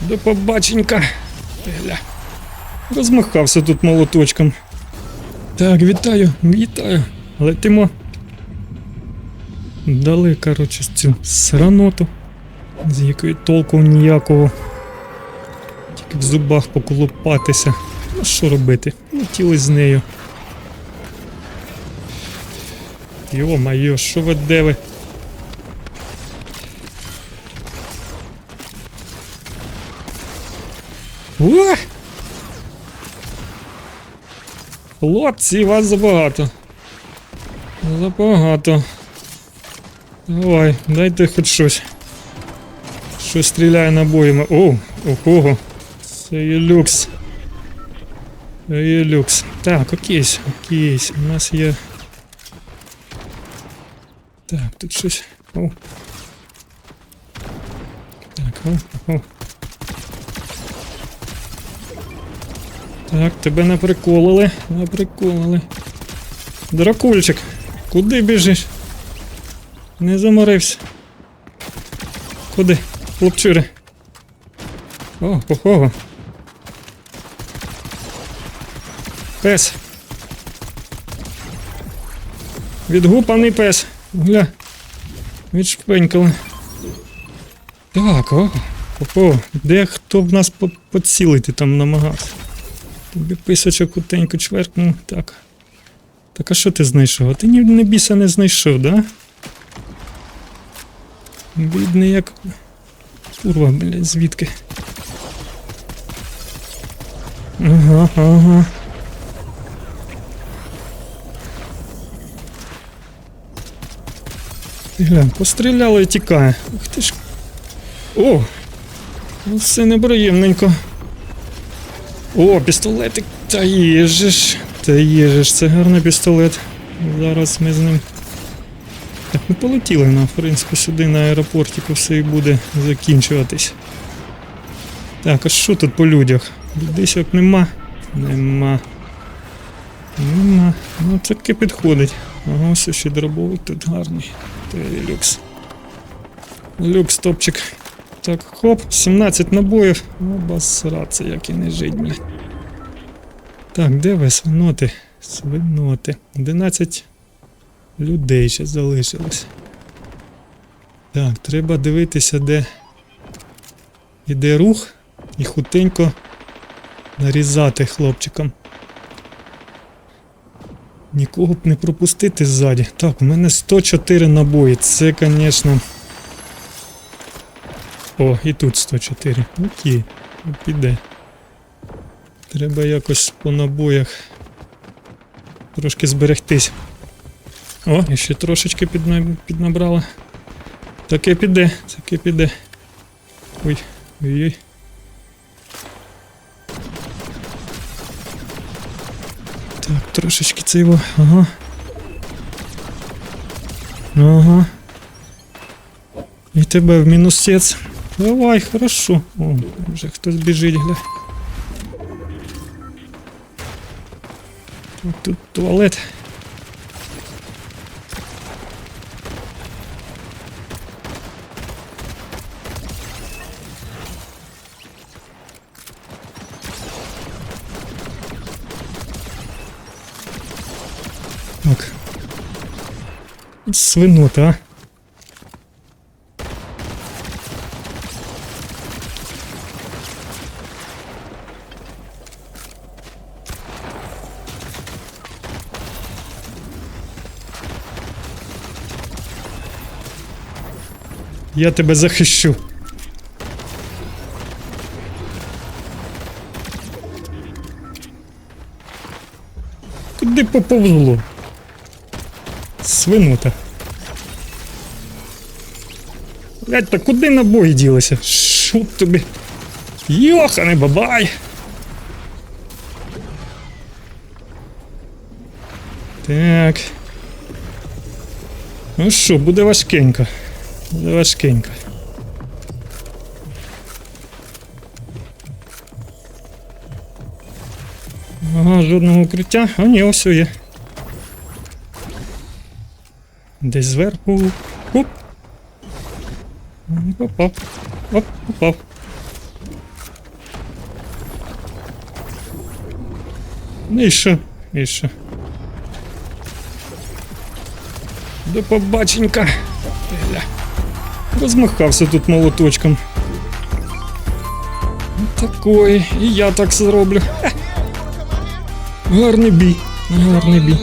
До побаченька. Гля. Розмахався тут молоточком. Так, вітаю, вітаю. Летимо. Дали, коротше, цю сраноту, з якої толку ніякого. Тільки в зубах поколупатися. Ну що робити? Летіли з нею. Йо-майо, що ви де ви? О! Хлопці, вас забагато. Забагато. Давай, дайте хоч щось. Що стріляє набоями. О, у кого? Це є люкс. Це є люкс. Так, окейсь, окейсь. У нас є. Так, тут щось. О. Так, о, о. Так, тебе наприколили, наприколили. Дракульчик, куди біжиш? Не заморився. Куди? Хлопчури. О, похого. Пес. Відгупаний пес. Гля. Відшпенькали. Так, о, ого. Де хто в нас по- поцілити там намагався? Писочок утеньку чверкнув. Так. Так а що ти знайшов? А ти ні, ні біса не знайшов, да? Бідний як. Курва, блядь, звідки? Ага, ага. Глянь, постріляли і тікає. Ух ти ж. О! Ну все неприємненько. О, пістолетик. Та є. Та є це гарний пістолет. Зараз ми з ним. Так, ми полетіли на, в принципі, сюди на аеропортику все і буде закінчуватись. Так, а що тут по людях? Десяток нема? Нема. Нема. Ну таки підходить. Ага, все ще дробовик тут гарний. Це люкс. Люкс, топчик. Так, хоп, 17 набоїв. Обосраться, як і не блядь. Так, де ви свиноти? Свиноти. 11 людей ще залишилось. Так, треба дивитися, де іде рух і хутенько нарізати хлопчикам. Нікого б не пропустити ззаді. Так, у мене 104 набої. Це, звісно. О, і тут 104. Окей, піде. Треба якось по набоях трошки зберегтись. О, і ще трошечки підна... піднабрала. Таке піде, таке піде. Ой, ой-ой. Так, трошечки це його. Ага. Ага. І тебе в мінусець. Давай, хорошо. О, вже хтось біжить, гля. Тут, туалет. Так. Свинота, а? Я тебе захищу. Куди поповзло? Свинута. Блять, та куди набої ділися? Що тобі? Йохане бабай! Так. Ну що, буде важкенько. Важкенько. Ага, жодного укриття, а ні, ось є. Десь зверху. Оп! Не попав. Оп, попав. Ну і що? І що? До побаченька. Розмахався тут молоточком. Такої, і я так зроблю. Гарний бій, гарний бій.